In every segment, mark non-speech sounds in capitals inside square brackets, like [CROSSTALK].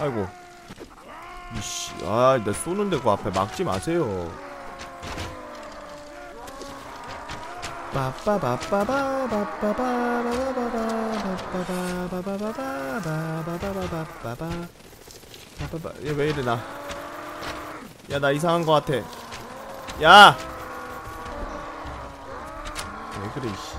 아이고 이씨 아나 쏘는데 그 앞에 막지 마세요 얘왜 이래 나? 야 나 이상한 거 같아. 야! 왜 그래 이씨.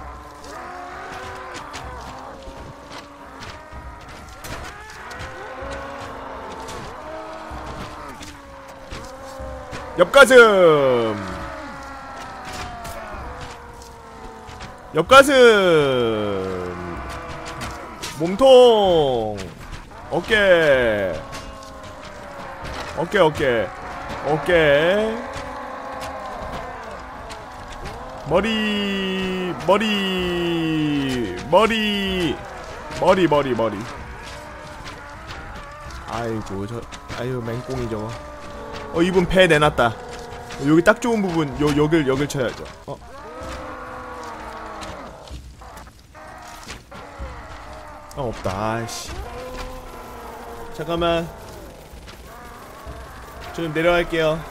옆가슴. 옆가슴. 몸통. 어깨. 어깨 어깨. 어깨. 머리 머리 머리. 머리 머리 머리. 아이고 저 아유 맹꽁이 저거 어 이분 배 내놨다 여기 딱 좋은 부분 요 여길 여길 쳐야죠 어 어, 없다. 아이씨. 잠깐만. 좀 내려갈게요.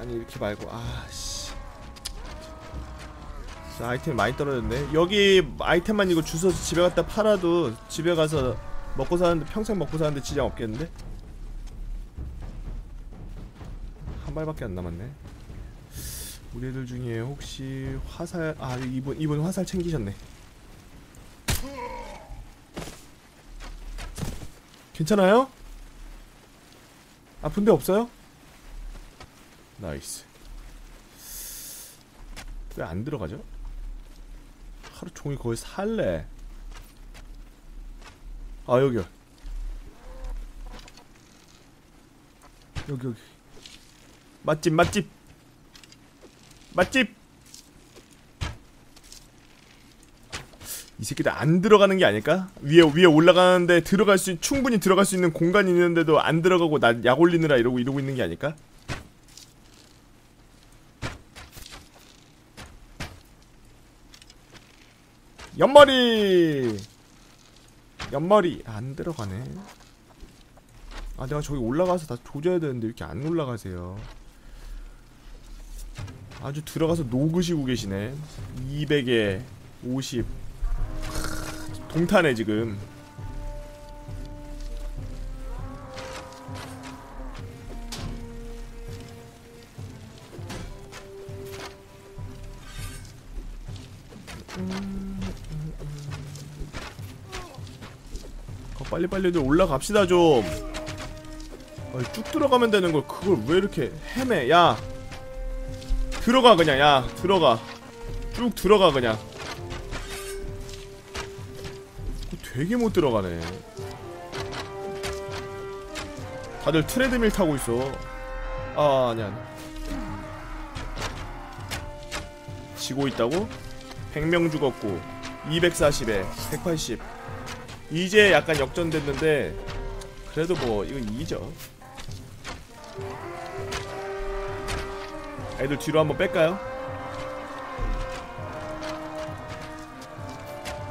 아니, 이렇게 말고, 아씨. 자, 아이템 많이 떨어졌네. 여기 아이템만 이거 주워서 집에 갖다 팔아도 집에 가서 먹고 사는데, 평생 먹고 사는데 지장 없겠는데? 발밖에 안 남았네. 우리 애들 중에 혹시 화살, 아, 이분, 이분 화살 챙기셨네. 괜찮아요? 아픈데 없어요? 나이스 왜 안 들어가죠? 하루 종일 거기 살래 아 여기요 여기 여기 맛집 맛집. 맛집. 이 새끼들 안 들어가는 게 아닐까? 위에 위에 올라가는데 들어갈 수 충분히 들어갈 수 있는 공간이 있는데도 안 들어가고 나 약 올리느라 이러고 이러고 있는 게 아닐까? 옆머리! 옆머리. 안 들어가네. 아 내가 저기 올라가서 다 조져야 되는데 이렇게 안 올라가세요 아주 들어가서 녹으시고 계시네. 200에 50 동타네 지금. 어, 빨리빨리들 올라갑시다 좀. 아, 쭉 들어가면 되는 걸 그걸 왜 이렇게 헤매? 야 들어가 그냥. 야 들어가. 쭉 들어가 그냥. 되게 못 들어가네. 다들 트레드밀 타고 있어. 아 아니야 지고 있다고? 100명 죽었고 240에 180 이제 약간 역전됐는데 그래도 뭐 이거 이기죠 애들 뒤로 한번 뺄까요?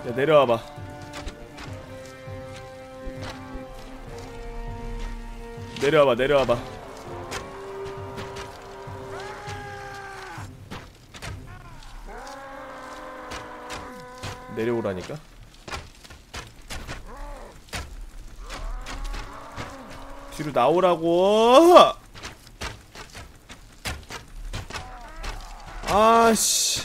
야 내려와봐. 내려와봐 내려와봐. 내려오라니까? 뒤로 나오라고 아씨.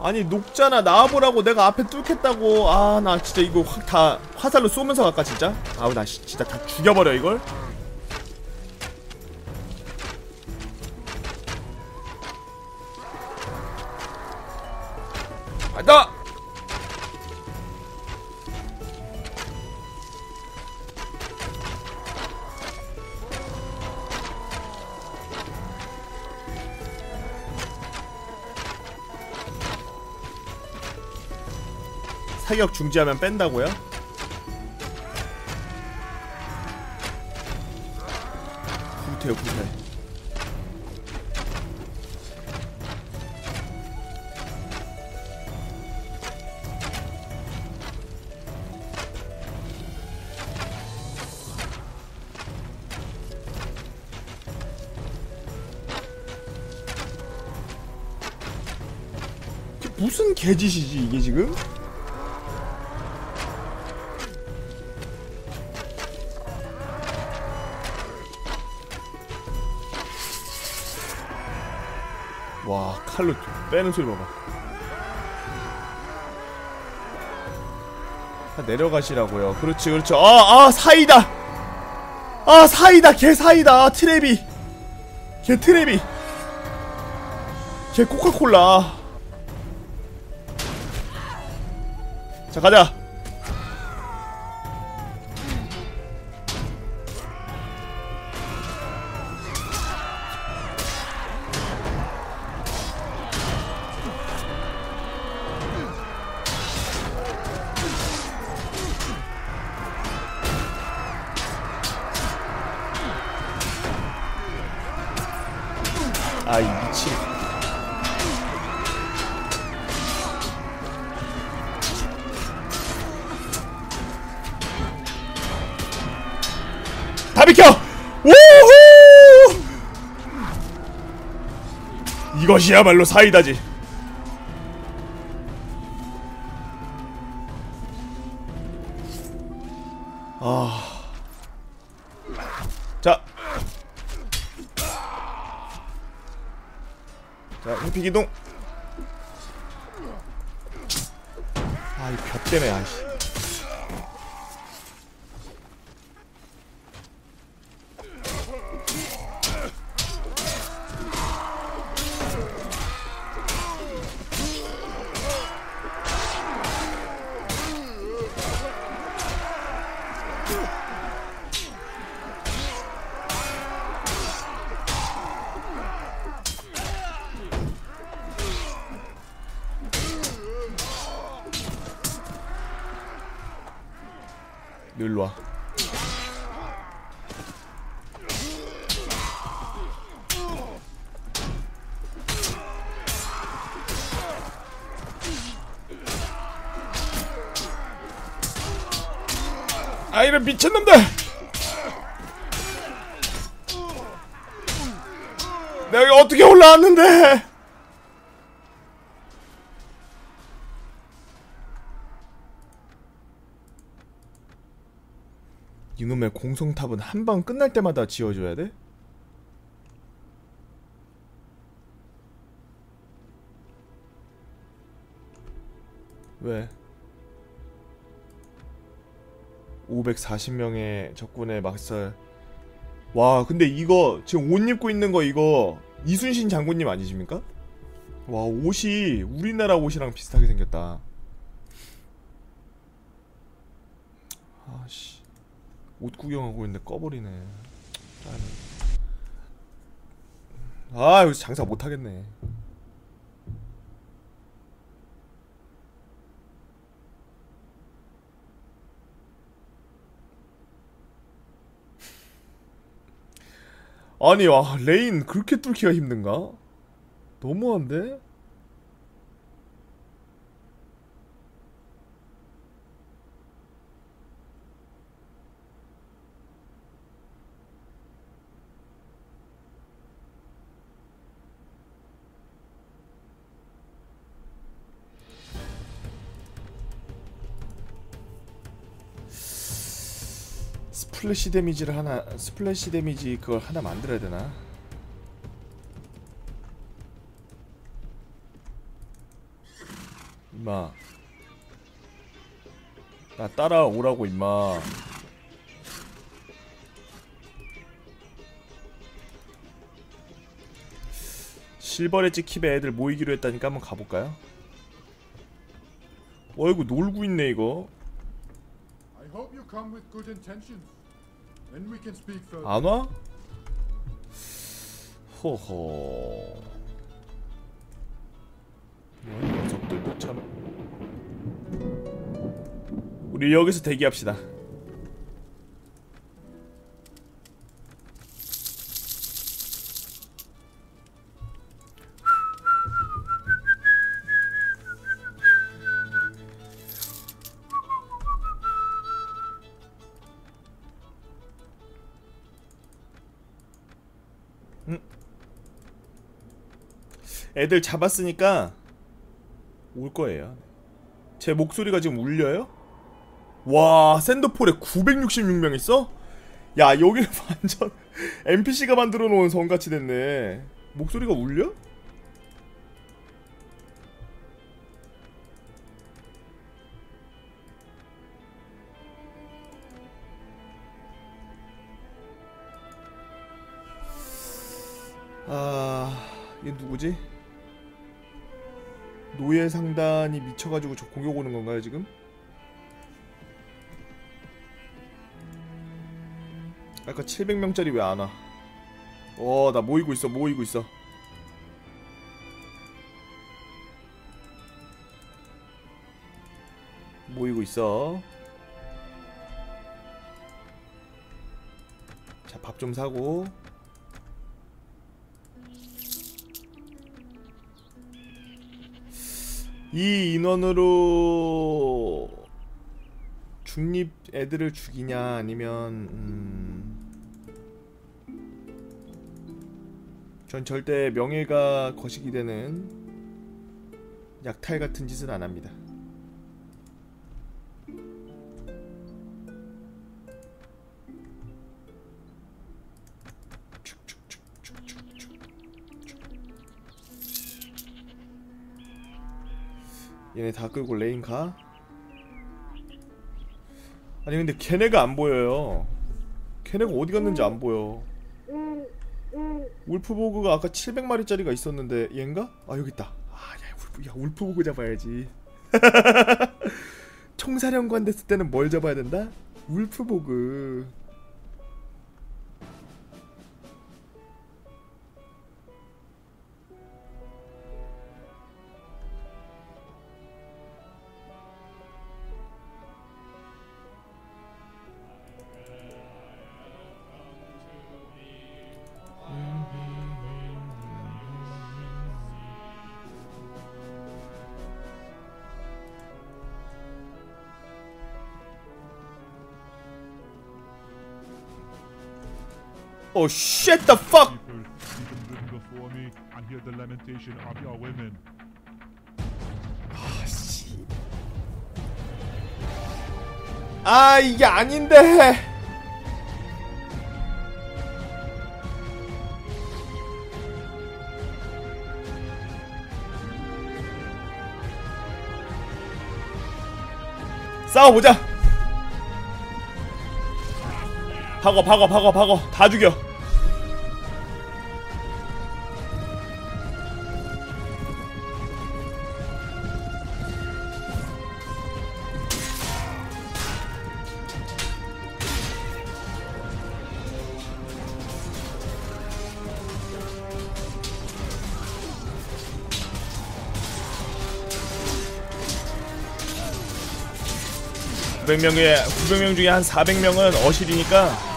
아니 녹잖아. 나와보라고 내가 앞에 뚫겠다고. 아 나 진짜 이거 확 다 화살로 쏘면서 갈까 진짜? 아우 나 시, 진짜 다 죽여버려 이걸 사격 중지하면 뺀다고요? 불타에 이게 무슨 개짓이지 이게 지금? 와 칼로 빼는 소리 봐봐. 다 내려가시라고요. 그렇지 그렇죠 아아 사이다! 아 사이다! 개 사이다! 아, 트레비! 개 트레비! 개 코카콜라! 자 가자 미친 다 비켜! 우후! 이것이야말로 사이다지 자, 회피 기동. 아, 이벽 때문에 아씨. 너 일로 와. 아 이런 미친놈들! 내가 어떻게 올라왔는데? 이놈의 공성탑은 한 방 끝날 때마다 지어줘야 돼? 왜? 540명의 적군의 막살 와 근데 이거 지금 옷 입고 있는 거 이거 이순신 장군님 아니십니까? 와 옷이 우리나라 옷이랑 비슷하게 생겼다 아씨 옷 구경하고 있는데 꺼버리네 짜증나. 아 여기서 장사 못하겠네 아니 와 레인 그렇게 뚫기가 힘든가? 너무한데? 스플래시 데미지를 하나 스플래시 데미지 그걸 하나 만들어야 되나? 임마 나 따라오라고 임마 실버레 찍힙에 애들 모이기로 했다니까 한번 가볼까요? 어이구 놀고 있네 이거 I hope you come with good intentions. 안 와? 호호. 이 녀석들도 참. 우리 여기서 대기합시다. 애들 잡았으니까 올 거예요. 제 목소리가 지금 울려요? 와, 샌드폴에 966명 있어? 야, 여기는 [LAUGHS] 완전 NPC가 만들어 놓은 성같이 됐네. 목소리가 울려? 아, 얘 누구지? 노예 상단이 미쳐가지고 저 공격 오는 건가요 지금? 아까 700명짜리 왜 안 와? 어, 나 모이고 있어, 모이고 있어. 모이고 있어. 자, 밥 좀 사고. 이 인원으로 중립 애들을 죽이냐 아니면 음... 전 절대 명예가 거시기 되는 약탈 같은 짓은 안 합니다. 얘네 다 끌고 레인 가? 아니 근데 걔네가 안 보여요. 걔네가 어디 갔는지 안 보여. 울프보그가 아까 700마리짜리가 있었는데 얘인가? 아 여기 있다. 아, 야, 울프, 야 울프보그 잡아야지. [LAUGHS] 총사령관 됐을 때는 뭘 잡아야 된다? 울프보그. Oh shit the fuck! 아 이게 아닌데. 싸워보자. 박어 박어 박어 박어 다 죽여. 구0 0명 중에 900명 중에 한 400명은 어실이니까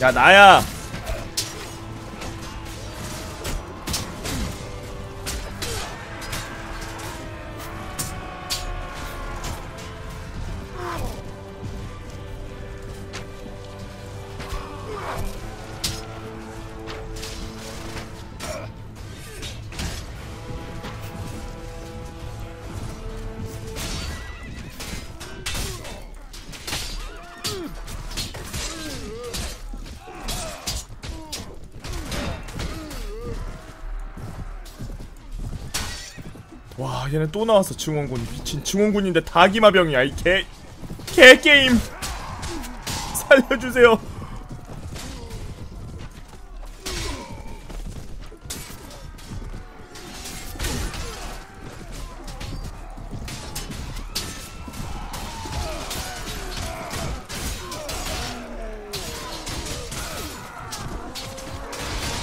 야 나야 와 얘네 또 나왔어 증원군 미친 증원군인데 다기마병이야 이 개 개게임. [LAUGHS] 살려주세요.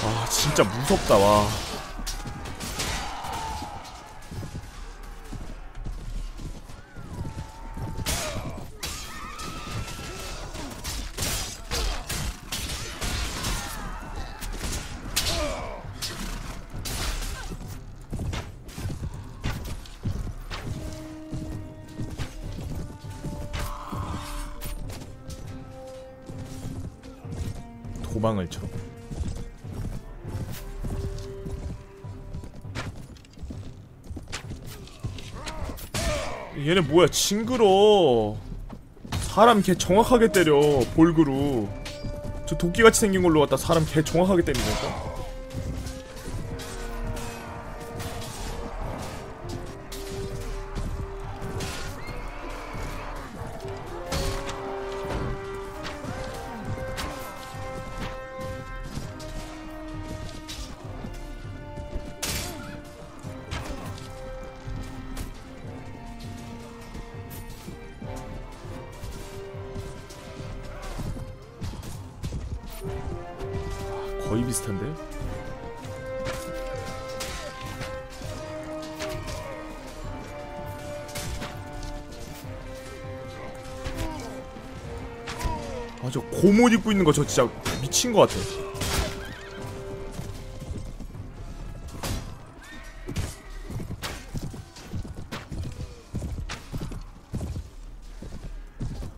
아 진짜 무섭다 와. 도망을 쳐. 얘네 뭐야 징그러. 사람 개 정확하게 때려 볼그로 저 도끼같이 생긴 걸로 갖다. 사람 개 정확하게 때리니까 아 저 고못 입고 있는 거 저 진짜 미친 거 같아.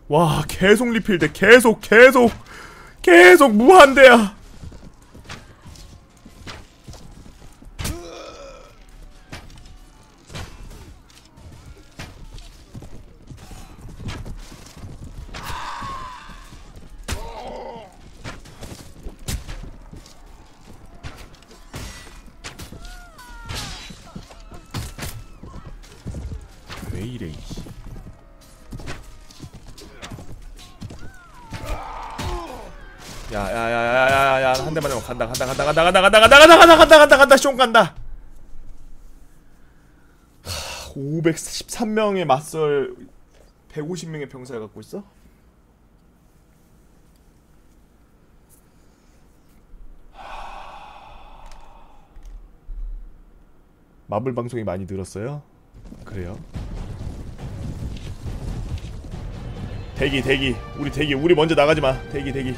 와 계속 리필돼. 계속 계속. 계속 무한대야 이래 이씨 야야야야야야야 한 대만 하면 간다 간다 간다 간다 간다 간다 간다 간다 간다 간다 간다 간다 숑 간다 513명의 맞설 150명의 병사를 갖고 있어? 마블 방송이 많이 늘었어요? 그래요? 대기 대기. 우리 대기 우리 먼저 나가지 마. 대기 대기.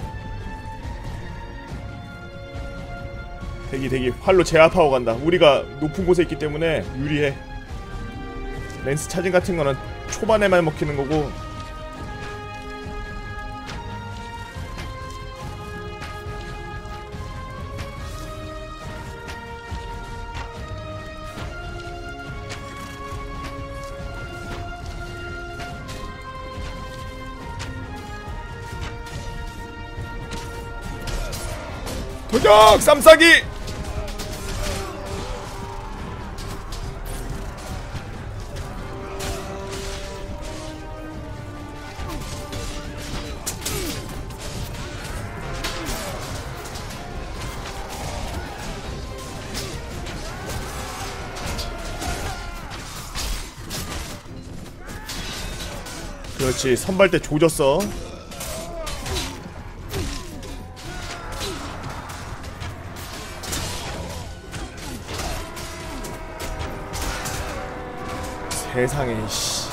대기 대기. 활로 제압하고 간다. 우리가 높은 곳에 있기 때문에 유리해. 렌스 차징 같은 거는 초반에만 먹히는 거고 도적 쌈싸기! 그렇지 선발 때 조졌어 세상에 씨.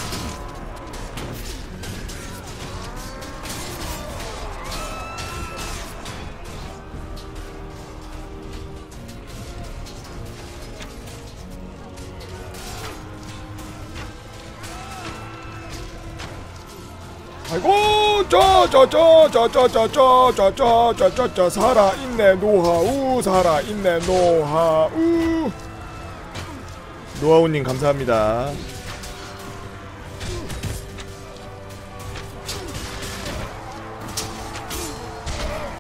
아이고 저저저저저저저저저저저저 살아있네 노하우 살아있네 노하우 노하우님 감사합니다